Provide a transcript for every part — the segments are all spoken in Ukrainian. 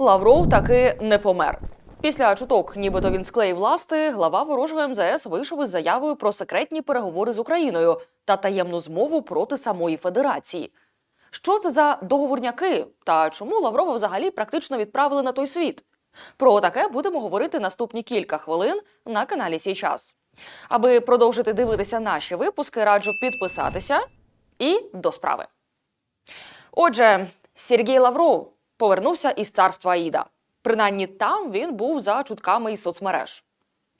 Лавров таки не помер. Після чуток, нібито він склеїв ласти, глава ворожого МЗС вийшов із заявою про секретні переговори з Україною та таємну змову проти самої Федерації. Що це за договорняки та чому Лаврова взагалі практично відправили на той світ? Про таке будемо говорити наступні кілька хвилин на каналі Сій час. Аби продовжити дивитися наші випуски, раджу підписатися і до справи. Отже, Сергій Лавров повернувся із царства Аїда. Принаймні там він був за чутками із соцмереж.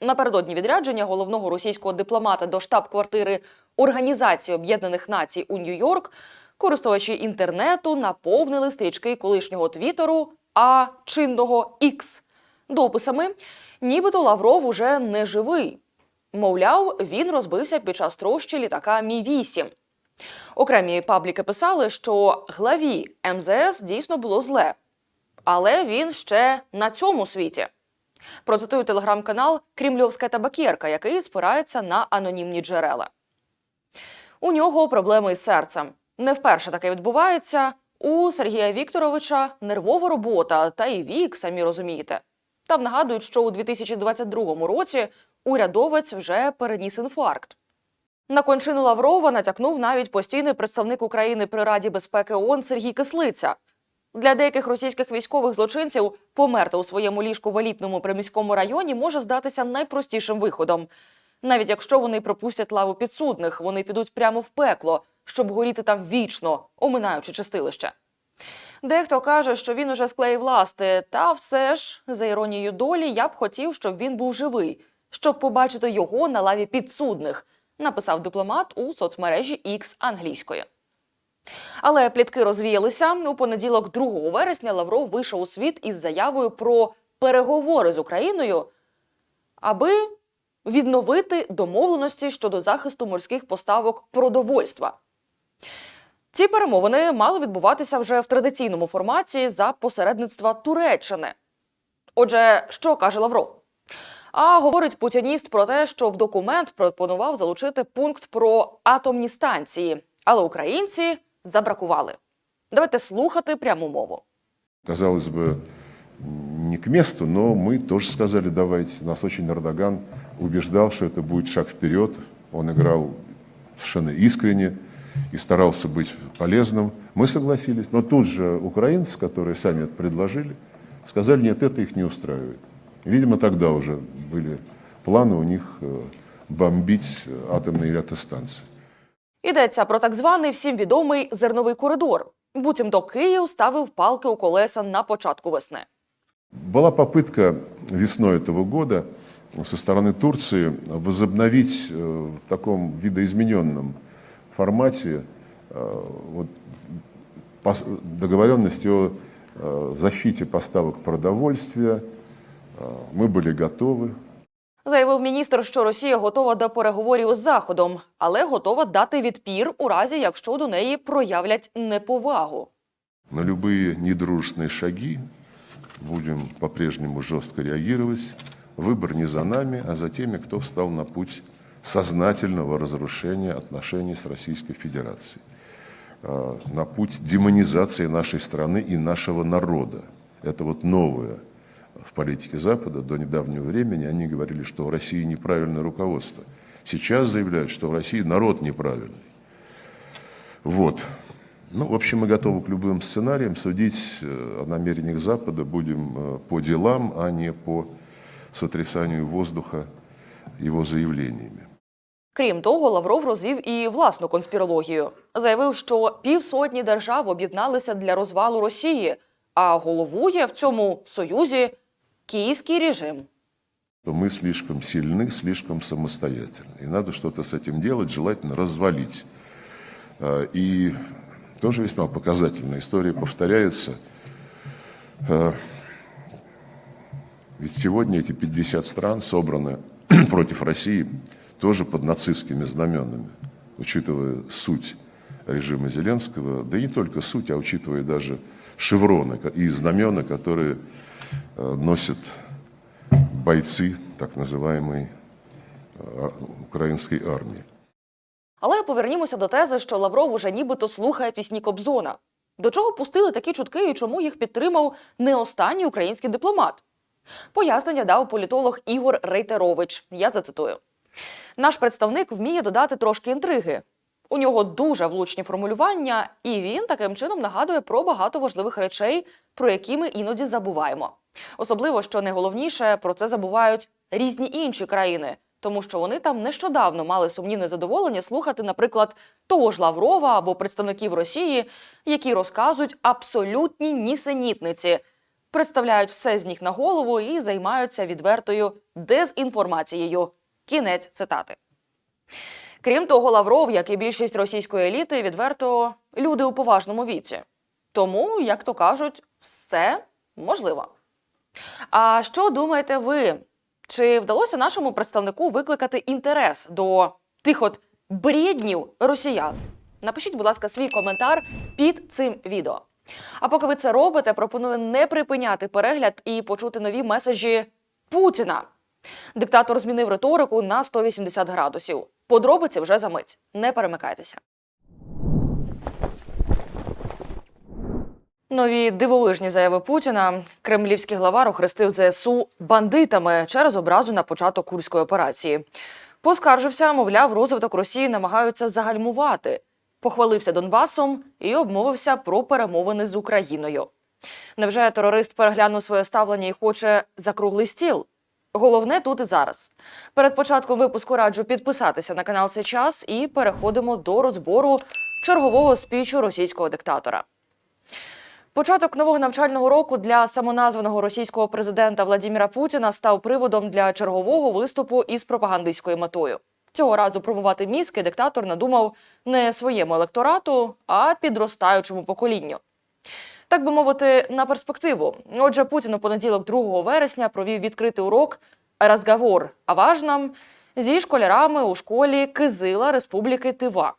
Напередодні відрядження головного російського дипломата до штаб-квартири Організації Об'єднаних Націй у Нью-Йорк користувачі інтернету наповнили стрічки колишнього твіттеру, а чинного X дописами, нібито Лавров уже не живий. Мовляв, він розбився під час трощі літака Мі 8 Окремі пабліки писали, що главі МЗС дійсно було зле, але він ще на цьому світі. Процитую телеграм-канал Кремльовська табакерка, який спирається на анонімні джерела. У нього проблеми із серцем. Не вперше таке відбувається. У Сергія Вікторовича нервова робота, та і вік, самі розумієте. Там нагадують, що у 2022 році урядовець вже переніс інфаркт. На кончину Лаврова натякнув навіть постійний представник України при Раді безпеки ООН Сергій Кислиця. Для деяких російських військових злочинців померти у своєму ліжку в елітному приміському районі може здатися найпростішим виходом. Навіть якщо вони пропустять лаву підсудних, вони підуть прямо в пекло, щоб горіти там вічно, оминаючи чистилище. Дехто каже, що він уже склеїв ласти, та все ж, за іронією долі, я б хотів, щоб він був живий, щоб побачити його на лаві підсудних, написав дипломат у соцмережі X англійською. Але плітки розвіялися. У понеділок, 2 вересня, Лавров вийшов у світ із заявою про переговори з Україною, аби відновити домовленості щодо захисту морських поставок продовольства. Ці перемовини мали відбуватися вже в традиційному форматі за посередництва Туреччини. Отже, що каже Лавров? А говорить путініст про те, що в документ пропонував залучити пункт про атомні станції, але українці забракували. Давайте слухати пряму мову. казалось бы, не к месту, но мы тоже сказали, давайте. Нас очень Эрдоган убеждал, что это будет шаг вперед. Он играл совершенно искренне и старался быть полезным. Мы согласились. Но тут же украинцы, которые сами это предложили, сказали, нет, это их не устраивает. Видимо, тогда уже были планы у них э, бомбить э, атомные электростанции. Йдеться про так званий всім відомий зерновий коридор. Буцімто Київ ставив палки у колеса на початку весни. Была попытка весной этого года со стороны Турции возобновить э, в таком видоизмененном формате э, вот, пос- договоренность о э, защите поставок продовольствия. Э, Мы были готовы. Заявив міністр, що Росія готова до переговорів з Заходом, але готова дати відпір у разі, якщо до неї проявлять неповагу. На любые недружественные шаги будем по-прежнему жестко реагировать. Выбор не за нами, а за теми, кто встал на путь сознательного разрушения отношений с Российской Федерацией, э, на путь демонизации нашей страны и нашего народа. Это вот новое в политике Запада. До недавнего времени они говорили, что в России неправильное руководство. Сейчас заявляют, что в России народ неправильный. Вот. Ну, в общем, мы готовы к любым сценариям. Судить э, о намерениях Запада будем э, по делам, а не по сотрясанию воздуха его заявлениями. Крім того, Лавров розвів і власну конспірологію. Заявив, що півсотні держав об'єдналися для розвалу Росії, а головує в цьому союзі київський режим. То мы слишком сильны, слишком самостоятельны. И надо что-то с этим делать, желательно развалить. Э, И тоже весьма показательная история повторяется. Э, Ведь сегодня эти 50 стран собраны против России тоже под нацистскими знаменами, учитывая суть режима Зеленского, да и не только суть, а учитывая даже шевроны ко- и знамена, которые э, носят бойцы так называемой э, украинской армии. Але повернімося до тези, що Лавров уже нібито слухає пісні Кобзона. До чого пустили такі чутки і чому їх підтримав не останній український дипломат? Пояснення дав політолог Ігор Рейтерович. Я зацитую. Наш представник вміє додати трошки інтриги. У нього дуже влучні формулювання, і він таким чином нагадує про багато важливих речей, про які ми іноді забуваємо. Особливо, що найголовніше, про це забувають різні інші країни, тому що вони там нещодавно мали сумнівне задоволення слухати, наприклад, того ж Лаврова або представників Росії, які розказують абсолютні нісенітниці, представляють все з ніг на голову і займаються відвертою дезінформацією. Кінець цитати. Крім того, Лавров, як і більшість російської еліти, відверто люди у поважному віці. Тому, як то кажуть, все можливо. А що думаєте ви? Чи вдалося нашому представнику викликати інтерес до тих от бреднів росіян? Напишіть, будь ласка, свій коментар під цим відео. А поки ви це робите, пропоную не припиняти перегляд і почути нові меседжі Путіна. Диктатор змінив риторику на 180 градусів. Подробиці вже за мить. Не перемикайтеся. Нові дивовижні заяви Путіна. Кремлівський глава охрестив ЗСУ бандитами через образу на початок курської операції. Поскаржився, мовляв, розвиток Росії намагаються загальмувати. Похвалився Донбасом і обмовився про перемовини з Україною. Невже терорист переглянув своє ставлення і хоче за круглий стіл? Головне тут і зараз. Перед початком випуску раджу підписатися на канал «Цей час і переходимо до розбору чергового спічу російського диктатора. Початок нового навчального року для самоназваного російського президента Владіміра Путіна став приводом для чергового виступу із пропагандистською метою. Цього разу промувати мізки диктатор надумав не своєму електорату, а підростаючому поколінню. Так би мовити, на перспективу. Отже, Путін у понеділок, 2 вересня, провів відкритий урок «Разговор о важном» зі школярами у школі Кизила Республіки Тива.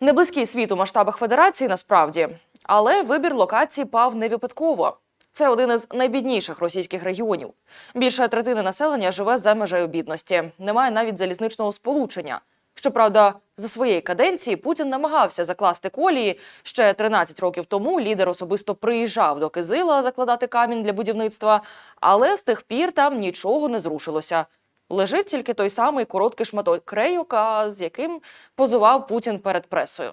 Неблизький світ у масштабах федерації насправді, але вибір локації пав не випадково. Це один із найбідніших російських регіонів. Більше третини населення живе за межею бідності. Немає навіть залізничного сполучення. Щоправда, за своєї каденції Путін намагався закласти колії. Ще 13 років тому лідер особисто приїжджав до Кизила закладати камінь для будівництва, але з тих пір там нічого не зрушилося. Лежить тільки той самий короткий шматок крейока, з яким позував Путін перед пресою.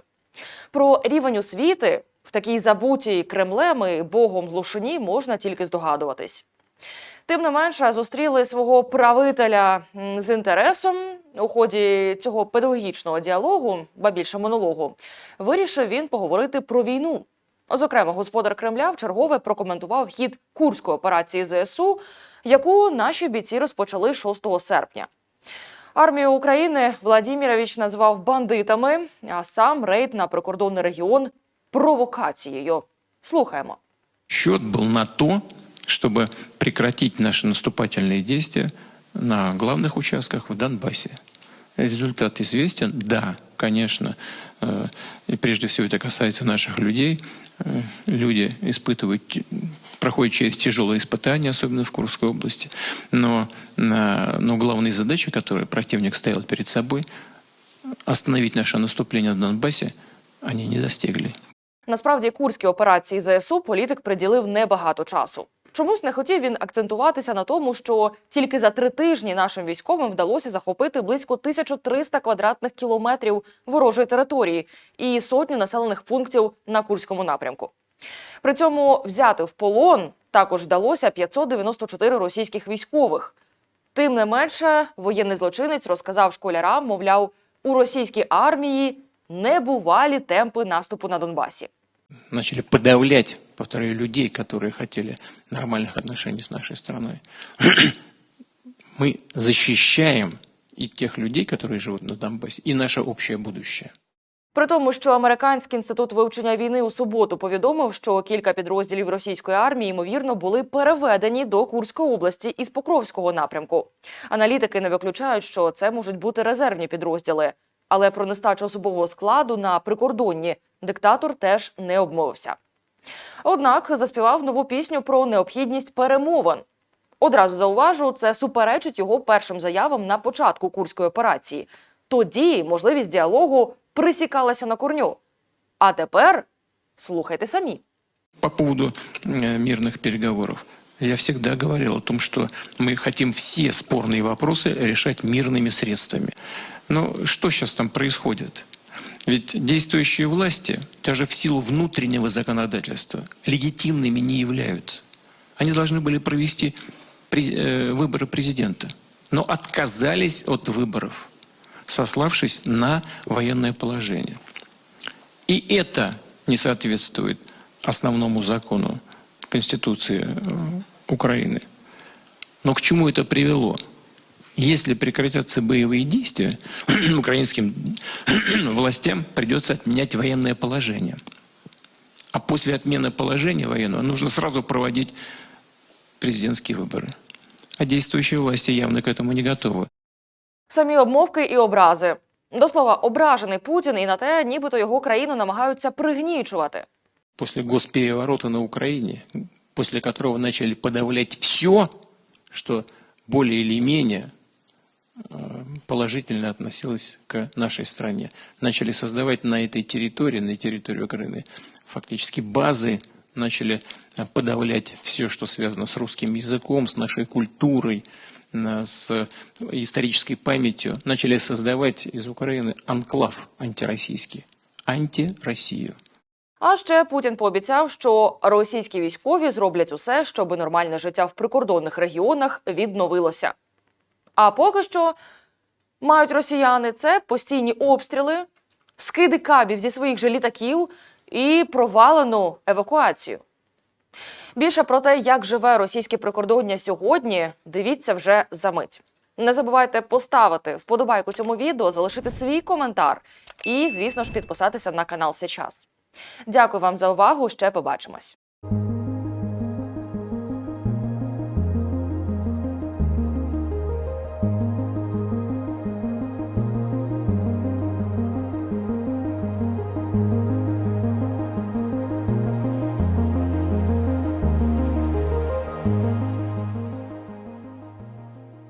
Про рівень освіти в такій забутій Кремлем і богом глушині можна тільки здогадуватись. Тим не менше, зустріли свого правителя з інтересом у ході цього педагогічного діалогу, ба більше монологу, вирішив він поговорити про війну. Зокрема, господар Кремля в чергове прокоментував хід курської операції ЗСУ, яку наші бійці розпочали 6 серпня. Армію України Владімірович назвав бандитами, а сам рейд на прикордонний регіон провокацією. Слухаємо. Счет был на то, чтобы прекратить наши наступательные действия на главных участках в Донбассе. Результат известен. Да, конечно, э, и прежде всего это касается наших людей. Э, Люди испытывают, т- проходят через тяжелые испытания, особенно в Курской области. Но, э, но главные задачи, которые противник ставил перед собой, остановить наше наступление на Донбассе, они не достигли. Насправді курській операції ЗСУ політик приділив небагато часу. Чомусь не хотів він акцентуватися на тому, що тільки за три тижні нашим військовим вдалося захопити близько 1300 квадратних кілометрів ворожої території і сотню населених пунктів на курському напрямку. При цьому взяти в полон також вдалося 594 російських військових. Тим не менше, воєнний злочинець розказав школярам, мовляв, у російській армії небувалі темпи наступу на Донбасі начали подавлять, повторяю, людей, которые хотели нормальных отношений с нашей страной. Мы защищаем и тех людей, которые живут на Донбассе, и наше общее будущее. При тому, що американський інститут вивчення війни у суботу повідомив, що кілька підрозділів російської армії ймовірно були переведені до Курської області із Покровського напрямку. Аналітики не виключають, що це можуть бути резервні підрозділи. Але про нестачу особового складу на прикордонні диктатор теж не обмовився. Однак заспівав нову пісню про необхідність перемовин. Одразу зауважу, це суперечить його першим заявам на початку курської операції. Тоді можливість діалогу присікалася на корню. А тепер Слухайте самі. По поводу э, мирных переговоров. Я всегда говорил о том, что мы хотим все спорные вопросы решать мирными средствами. Но что сейчас там происходит? Ведь действующие власти, даже в силу внутреннего законодательства, легитимными не являются. Они должны были провести э, выборы президента, но отказались от выборов, сославшись на военное положение. И это не соответствует основному закону Конституции э, Украины. Но к чему это привело? Если прекратятся боевые действия, украинским властям придется отменять военное положение. А после отмены положения военного нужно сразу проводить президентские выборы. А действующие власти явно к этому не готовы. Самі обмовки і образи. До слова, ображений Путін і на те, нібито його країну намагаються пригнічувати. после госпереворота на Украине, после которого начали подавлять все, что более или менее э, положительно относилось к нашей стране. Начали создавать на этой территории, на территории Украины, фактически базы, начали э, подавлять все, что связано с русским языком, с нашей культурой, э, с исторической памятью. Начали создавать из Украины анклав антироссийский, антироссию. А ще Путін пообіцяв, що російські військові зроблять усе, щоб нормальне життя в прикордонних регіонах відновилося. А поки що мають росіяни це постійні обстріли, скиди кабів зі своїх же літаків і провалену евакуацію. Більше про те, як живе російське прикордоння сьогодні, дивіться вже за мить. Не забувайте поставити вподобайку цьому відео, залишити свій коментар і, звісно ж, підписатися на канал Сейчас. Дякую вам за увагу. Ще побачимось.